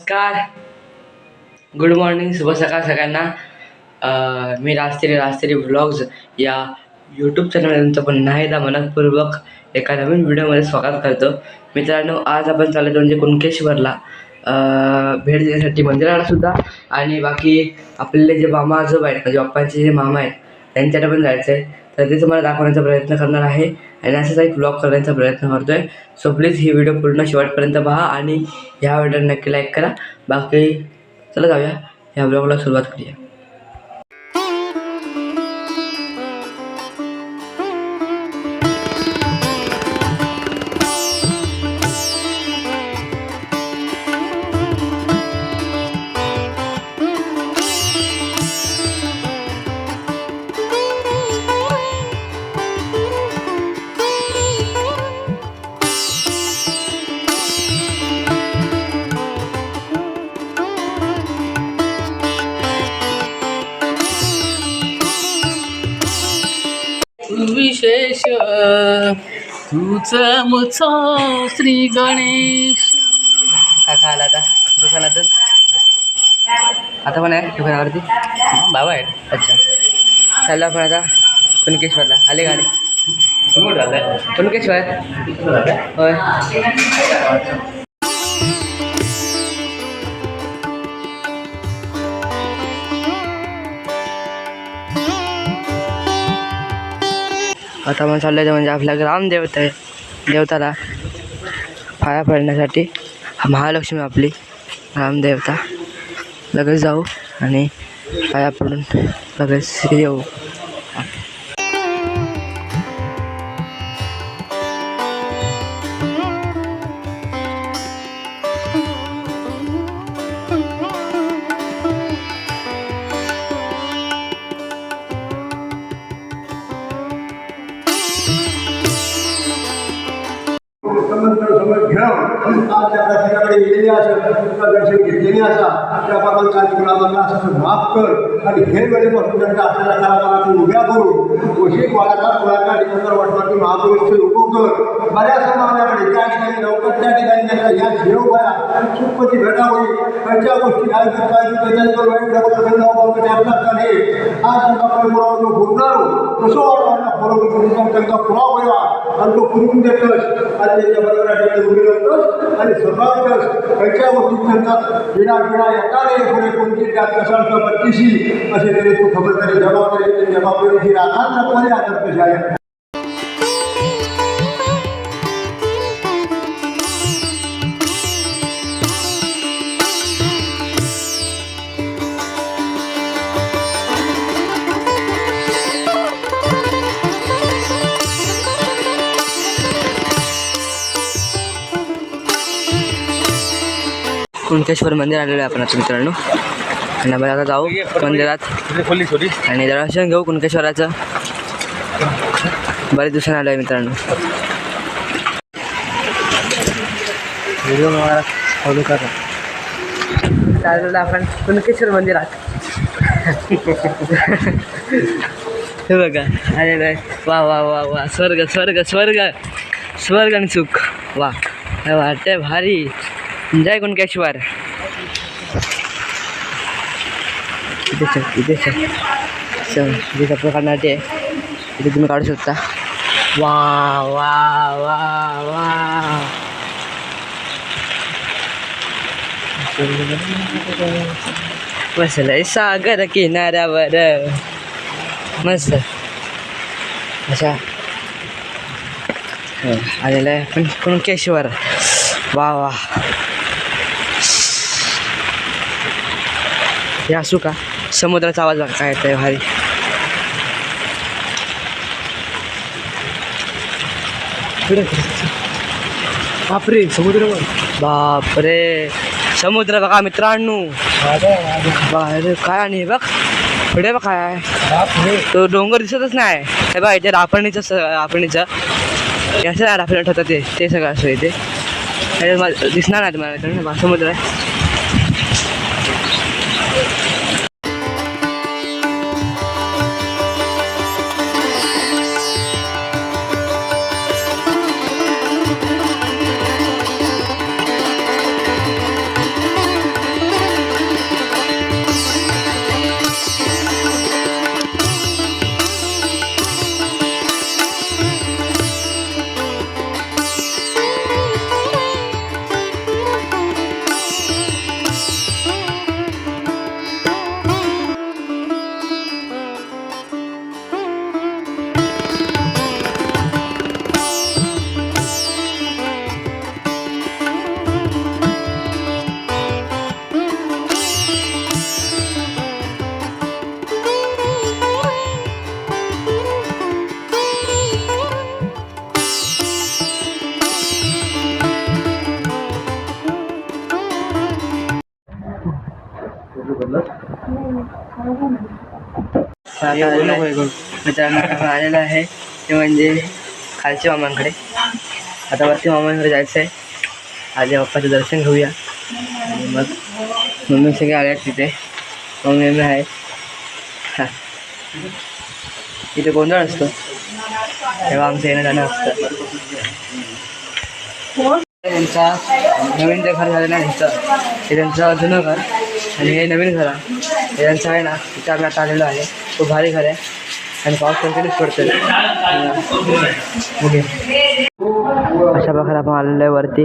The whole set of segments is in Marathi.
नमस्कार. गुड मॉर्निंग शुभ सकाळ सगळ्यांना. मी राजश्री राजश्री व्लॉग्स या यूट्यूब चॅनलमध्ये तुमचं पुन्हा एकदा मनपूर्वक एका नवीन व्हिडिओमध्ये स्वागत करतो. मित्रांनो आज आपण चालत म्हणजे कुणकेश्वरला. भेट देण्यासाठी मंदिराला सुद्धा आणि बाकी आपले जे मामा आजोबा आहेत म्हणजे बाप्पांचे जे मामा आहेत त्यांच्याकडे पण जायचं आहे तर ते तुम्हाला दाखवण्याचा प्रयत्न करणार आहे. आणि असंच एक ब्लॉग करण्याचा प्रयत्न करतो आहे सो प्लीज ही व्हिडिओ पूर्ण शेवटपर्यंत पहा आणि ह्या व्हिडिओ नक्की लाईक करा. बाकी चला जाऊया. ह्या ब्लॉगला सुरुवात करूया. तुझ मुच श्री गणेश. काका आला आता. दुकानातून आता पण आहे दुकानावरती? बाबा आहेत. अच्छा. चाललो आपण आता कुणकेश्वरला आले गाडी कुणकेश्वर होय. आता आपण चाललो म्हणजे आपल्या ग्रामदेवता आहे देवताला पाया पडण्यासाठी. महालक्ष्मी आपली ग्रामदेवता लगेच जाऊ आणि पाया पडून लगेच येऊ. त्या असं येणे दर्शन घेतलेली असा त्या बाबा कार्यक्रमाला असं माफ कर आणि हे वेळेपासून त्यांच्या असलेल्या कारागारातून उभ्या करू अशी गोळाकार गोळाकार एकत्र वाटवाटी महापुरुष उभं कर. बऱ्याच समाजाकडे त्या ठिकाणी लवकर त्या ठिकाणी त्यांच्या या शिरोबाया सुखपती भेटावी त्यांच्या गोष्टी काय काय त्याच्यानंतर वाईट डबल असेल नाव आपला नाही. आज त्यांना परंपरावर बोलणार कसं वाटवांना बरोबर त्यांचा पुरावा व्हावा आणि तो पुरून देतोस आणि त्याच्याबरोबर बरोबर आपल्याला उभी राहतोस आणि स्वभावतोस त्याच्या गोष्टी त्यांचा विना विना एकाने पुढे कोणती त्या कसालचं पत्तीशी असे तरी तू खबरदारी जबाबदारी जबाबदारीची राहणार नको आदर कशा आहे कुणकेश्वर मंदिर आलेलो आहे आपण आता मित्रांनो. आणि आपण आता जाऊ मंदिरात. आणि दर्शन घेऊ कुणकेश्वराचं बरेच दिवसांनी आलो आहे मित्रांनो चाललेलं आपण कुणकेश्वर मंदिरात. हे बघा. आलेलं आहे. वा वा वा वा. स्वर्ग स्वर्ग स्वर्ग. स्वर्ग आणि सुख. वा. हे वाटतंय भारी. जय गुणकेश्वर. इथे चल इथे चल. इथे तुम्ही काढू शकता. वा वा वा वा. बसलाय सागर किनाऱ्यावर. मस्त. अशा हो, आलेलं आहे. पण कुणकेश्वर वा वा. हे असू का? समुद्राचा आवाज बघा काय येतोय भारी. बापरे समुद्र बापरे समुद्र बघा मित्रांनो. बाहेर काय आणि बघ पुढे बघ काय. आहे. तो डोंगर दिसतच नाही. हे बघा इथे रापणीचं रापणीचं आहे रापणी ठेवतात ते ते सगळं असं इथे. दिसणार नाही तुम्हाला मित्रांनो समुद्र आहे. मित्रांनो आहे ते म्हणजे खालच्या मामांकडे. आता वरती मामांकडे जायचं आहे आधी बाप्पाचं दर्शन घेऊया. आणि मग मम्मी सगळे आले आहेत तिथे. मम्मी मम्मी आहे हां. इथे गोंधळ असतो. तेव्हा आमचं येणं जाणं असतं. त्यांचा नवीन जे घर झालं नाही त्यांचं त्यांचं जुनं घर. आणि हे नवीन घर आहे. हे आहे ना तिथे आम्ही आता आलेलो आहे. खूप भारी घर आहे. आणि पाऊस कंटिन्यूच पडतो ओके अशा प्रकारे आपण आलेलो आहे वरती.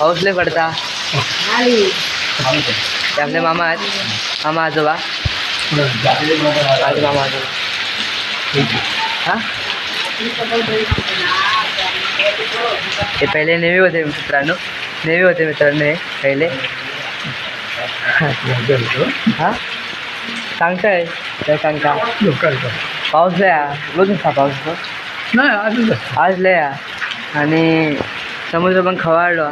पाऊस पडता. ते आपले मामा आहेत. मामा आजोबा. माझे मामा आजोबा. हा? ते पहिले नेवी होते मित्रांनो. नेवी होते मित्रांनो हे पहिले. हा? सांगताय? काय सांगता? पाऊस लय हा. बघ पाऊस. नाही आज लय हा. आणि समुद्र पण खवाळलो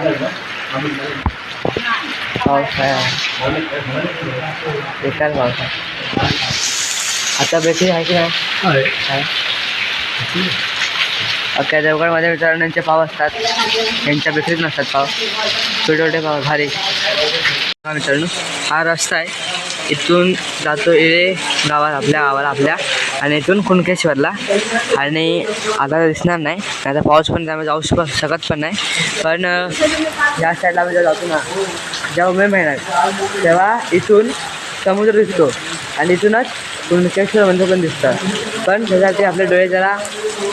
पाऊस आहे बेकार पाऊस आहे आता बेकरी आहे की नाही? आहे अख्ख्या देवगडमध्ये मित्रांनो यांचे पाव असतात. यांच्या बेकरीत नसतात पाव. छोटे पाव भारी. मित्रांनो हा रस्ता आहे. इथून जातो इळे गावात आपल्या गावाला आपल्या. आणि इथून कुणकेश्वरला आणि आता दिसणार नाही आता पाऊस पण त्यामुळे जाऊ शक शकत पण नाही. पण या साईडला आम्ही जेव्हा जातो ना. जेव्हा मे महिन्यात तेव्हा इथून समुद्र दिसतो. आणि इथूनच कुणकेश्वर मंदिर पण दिसतं. पण त्यासाठी आपले डोळे जरा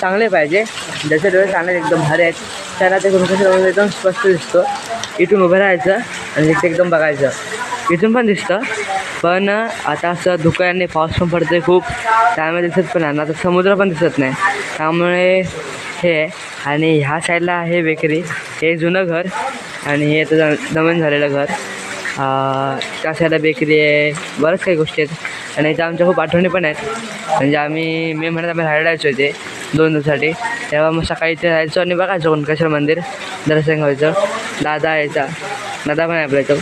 चांगले पाहिजे. जसे डोळे चांगले एकदम भारी आहेत त्याला ते कुणकेश्वर मंदिर एकदम स्पष्ट दिसतो. इथून उभं राहायचं आणि तिथे एकदम बघायचं. इथून पण दिसतं. पण आता असं धुक्याने पाऊस पण पडतोय खूप. त्यामुळे दिसत पण नाही. आता समुद्र पण दिसत नाही. त्यामुळे हे आहे. आणि ह्या साईडला आहे बेकरी. हे जुनं घर आणि हे तर ज- झालेलं घर. त्या साईडला बेकरी आहे. बरंच काही गोष्टी आहेत. आणि इथं आमच्या खूप आठवणी पण आहेत. म्हणजे आम्ही मे महिन्यात आम्ही राहायला जायचो इथे दोन दिवसासाठी. तेव्हा मग सकाळी इथे जायचो आणि बघायचो कोणकेश्वर मंदिर दर्शन घ्यायचं. दादा यायचा. दादा पण आहे आपल्या इथं.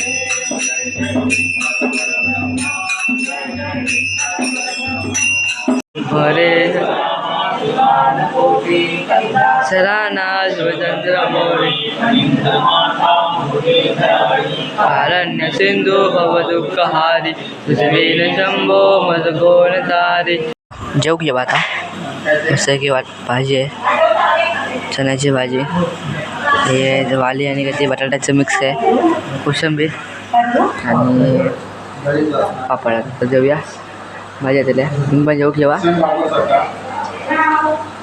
हरे शरानाज स्वतंत्र आरण्य सिंधु भवदुःखहारि शंभो मधुन तारी जो की बात, हा? मस्त की बात, भाजी है आहे. की भाजी. हे वाली आणि कधी बटाट्याचं मिक्स आहे कोशिंबीर आणि पापड. तर जेवूया. भाज्या दिल्या. तुम्ही पण जेवू ठेवा.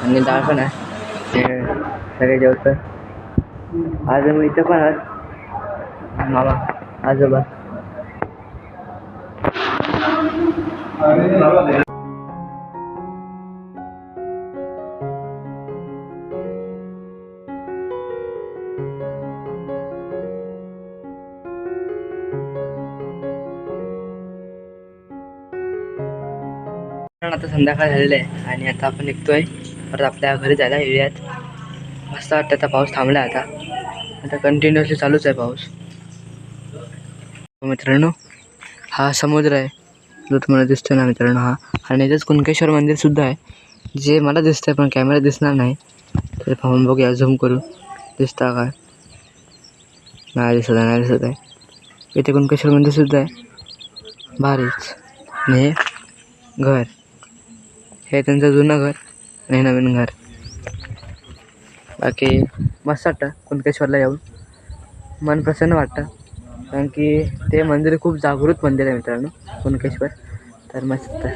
आणि डाळ पण आहे. सगळे जेवतं आज मी इथं पण आहात. मामा आजोबा. आता संध्याकाळ झालेलं आहे आणि आता आपण निघतोय. परत आपल्या घरी जायला एरियात मस्त वाटतं आता पाऊस थांबला आता. आता कंटिन्युअसली चालूच आहे पाऊस. हो मित्रांनो हा समुद्र आहे. जो तुम्हाला दिसतो ना मित्रांनो हा. आणि इथेच कुणकेश्वर मंदिरसुद्धा आहे. जे मला दिसतंय पण कॅमेरा दिसणार नाही. तर पाहून बघूया झूम करू दिसता काय नाही दिसत आहे नाही दिसत आहे. इथे कुणकेश्वर मंदिरसुद्धा आहे. भारीच. आणि हे घर. हे त्यांचं जुनं घर आणि नवीन घर. बाकी मस्त वाटतं कुणकेश्वरला येऊन मन प्रसन्न वाटतं. कारण की ते मंदिर खूप जागृत मंदिर आहे मित्रांनो कुणकेश्वर. तर मस्त.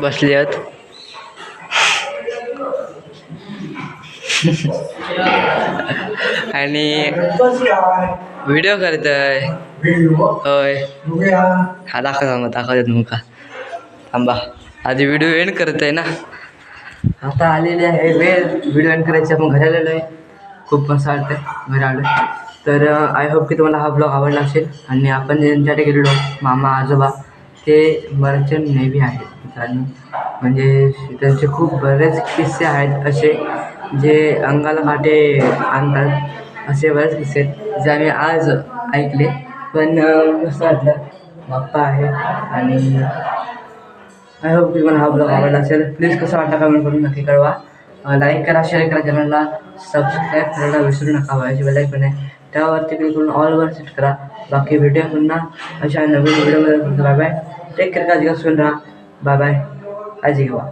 बसले आहेत आणि व्हिडिओ करतोय. होय. हा दाखव मग दाखवतात मुका. थांबा. आधी व्हिडिओ एंड करत आहे ना. आता आलेले आहे वेळ. व्हिडिओ एंड करायची आपण घरी आलेलो आहे. खूप मस्त वाटतं घरी आलो तर आय होप की तुम्हाला हा ब्लॉग आवडला असेल. आणि आपण ज्यांच्याकडे गेलेलो मामा आजोबा ते मर्चंट नेव्ही आहेत. आणि म्हणजे त्यांचे खूप बरेच किस्से आहेत असे जे अंगाला काटे आणतात. असे बरेच किस्से आहेत जे आम्ही आज ऐकले. पण अं, वाटलं? बाप्पा आहे आणि आय होप की मला हा ब्लॉग आवडला असेल. प्लीज कसं वाटलं कमेंट करून नक्की कळवा. लाईक करा शेअर करा चॅनलला सबस्क्राईब करायला विसरू नका व्हायची बेलाईक पण आहे. त्यावरती क्लिक करून ऑलवर सेट करा. बाकी व्हिडिओ पुन्हा अशा नवीन व्हिडिओमध्ये बाय बाय टेक केअर काळजी घ्या राहा. बाय बाय काळजी घेवा